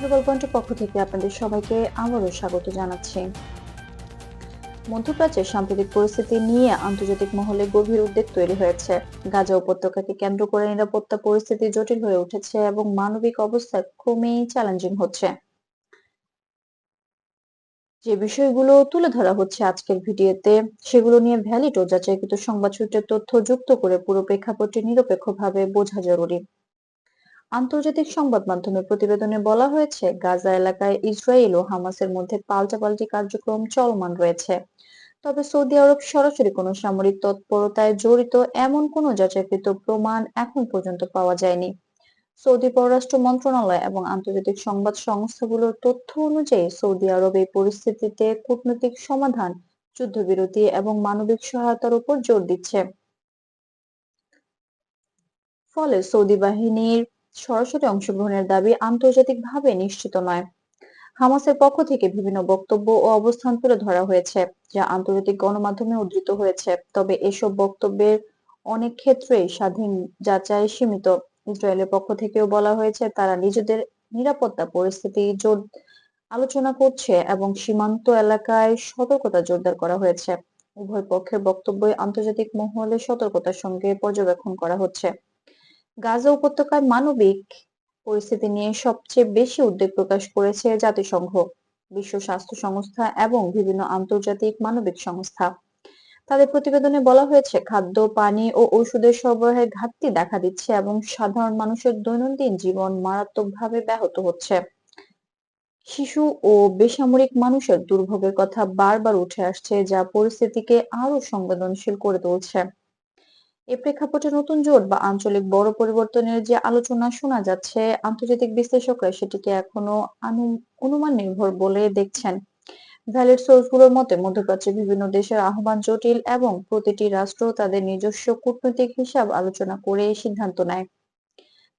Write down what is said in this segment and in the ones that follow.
Global পক্ষ থেকে আপনাদের সবাইকে আবারও স্বাগত জানাচ্ছি। মধ্যপ্রাচ্যের সাম্প্রতিক পরিস্থিতি নিয়ে আন্তর্জাতিক মহলে গভীর উদ্বেগ তৈরি হয়েছে। গাজা উপত্যকাকে কেন্দ্র করে নিরাপত্তা পরিস্থিতি জটিল হয়ে উঠেছে এবং মানবিক অবস্থা ক্রমেই চ্যালেঞ্জিং হচ্ছে। যে বিষয়গুলো তুলে ধরা হচ্ছে আজকের ভিডিওতে, সেগুলো নিয়ে ভ্যালিড ও যাচাইকৃত সংবাদ সূত্রের তথ্য যুক্ত করে পুরো প্রেক্ষাপটটি নিরপেক্ষভাবে বোঝা জরুরি। আন্তর্জাতিক সংবাদ মাধ্যমের প্রতিবেদনে বলা হয়েছে, গাজা এলাকায় ইসরায়েল ও হামাসের মধ্যে পাল্টাপাল্টি কার্যক্রম চলমান রয়েছে। তবে সৌদি আরব সরাসরি কোনো সামরিক তৎপরতায় জড়িত এমন কোনো যাচাইকৃত প্রমাণ এখন পর্যন্ত পাওয়া যায়নি। সৌদি পররাষ্ট্র মন্ত্রণালয় এবং আন্তর্জাতিক সংবাদ সংস্থাগুলোর তথ্য অনুযায়ী সৌদি আরব এই পরিস্থিতিতে কূটনৈতিক সমাধান, যুদ্ধবিরতি এবং মানবিক সহায়তার উপর জোর দিচ্ছে। ফলে সৌদি বাহিনীর সরাসরি অংশগ্রহণের দাবি আন্তর্জাতিকভাবে নিশ্চিত নয়। হামাসের পক্ষ থেকে বিভিন্ন বক্তব্য ও অবস্থান তুলে ধরা হয়েছে, যা আন্তর্জাতিক গণমাধ্যমে উদ্ধৃত হয়েছে। তবে এসব বক্তব্যের অনেক ক্ষেত্রেই স্বাধীন যাচাই সীমিত। ইসরায়েলের পক্ষ থেকেও বলা হয়েছে, তারা নিজেদের নিরাপত্তা পরিস্থিতি জোর আলোচনা করছে এবং সীমান্ত এলাকায় সতর্কতা জোরদার করা হয়েছে। উভয় পক্ষের বক্তব্যই আন্তর্জাতিক মহলে সতর্কতার সঙ্গে পর্যবেক্ষণ করা হচ্ছে। গাজা উপত্যকায় মানবিক পরিস্থিতি নিয়ে সবচেয়ে বেশি উদ্বেগ প্রকাশ করেছে জাতিসংঘ, বিশ্ব স্বাস্থ্য সংস্থা এবং বিভিন্ন আন্তর্জাতিক মানবিক সংস্থা। তাদের প্রতিবেদনে বলা হয়েছে, খাদ্য, পানি ও ওষুধের সরবরাহের ঘাটতি দেখা দিচ্ছে এবং সাধারণ মানুষের দৈনন্দিন জীবন মারাত্মকভাবে ব্যাহত হচ্ছে। শিশু ও বেসামরিক মানুষের দুর্ভোগের কথা বারবার উঠে আসছে, যা পরিস্থিতিকে আরও সংবেদনশীল করে তুলছে। এ প্রেক্ষাপটে নতুন জোট বা আঞ্চলিক বড় পরিবর্তনের যে আলোচনা শোনা যাচ্ছে, আন্তর্জাতিক বিশ্লেষকরা সেটিকে এখনও অনুমান নির্ভর বলে দেখছেন। ভ্যালিড সোর্সগুলোর মতে মধ্যপ্রাচ্যের বিভিন্ন দেশের আহ্বান জটিল এবং প্রতিটি রাষ্ট্র তাদের নিজস্ব কূটনৈতিক হিসাব আলোচনা করে সিদ্ধান্ত নেয়।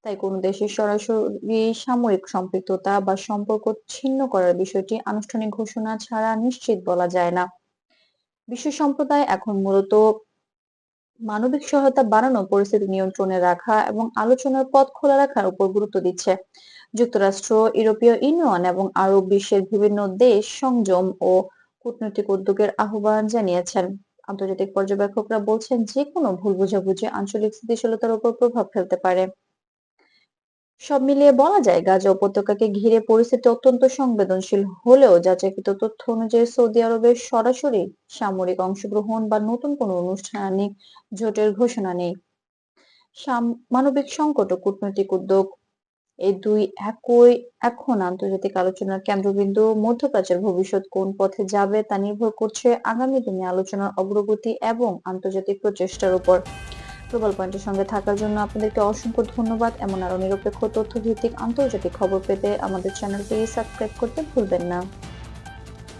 তাই কোনো দেশের সরাসরি সামরিক সম্পৃক্ততা বা সম্পর্ক ছিন্ন করার বিষয়টি আনুষ্ঠানিক ঘোষণা ছাড়া নিশ্চিত বলা যায় না। বিশ্ব সম্প্রদায় এখন মূলত মানবিক সহায়তা বাড়ানো, পরিস্থিতি নিয়ন্ত্রণে রাখা এবং আলোচনার পথ খোলা রাখার উপর গুরুত্ব দিচ্ছে। যুক্তরাষ্ট্র, ইউরোপীয় ইউনিয়ন এবং আরব বিশ্বের বিভিন্ন দেশ সংযম ও কূটনৈতিক উদ্যোগের আহ্বান জানিয়েছেন। আন্তর্জাতিক পর্যবেক্ষকরা বলছেন যে কোনো ভুল বোঝাবুঝি আঞ্চলিক স্থিতিশীলতার উপর প্রভাব ফেলতে পারে। সব মিলিয়ে বলা যায়, গাজা উপত্যকাকে ঘিরে পরিস্থিতি অত্যন্ত সংবেদনশীল হলেও যাচাইকৃত তথ্য অনুযায়ী সৌদি আরবের সরাসরি সামরিক অংশগ্রহণ বা নতুন কোনো আনুষ্ঠানিক জোটের ঘোষণা নেই। মানবিক সংকট ও কূটনৈতিক উদ্যোগ এই দুই একই এখন আন্তর্জাতিক আলোচনার কেন্দ্রবিন্দু। মধ্যপ্রাচ্যের ভবিষ্যৎ কোন পথে যাবে তা নির্ভর করছে আগামী দিনে আলোচনার অগ্রগতি এবং আন্তর্জাতিক প্রচেষ্টার উপর। গ্লোবাল পয়েন্টের সঙ্গে থাকার জন্য আপনাদেরকে অসংখ্য ধন্যবাদ। এমন আরও নিরপেক্ষ তথ্য ভিত্তিক আন্তর্জাতিক খবর পেতে আমাদের চ্যানেলটি সাবস্ক্রাইব করতে ভুলবেন না।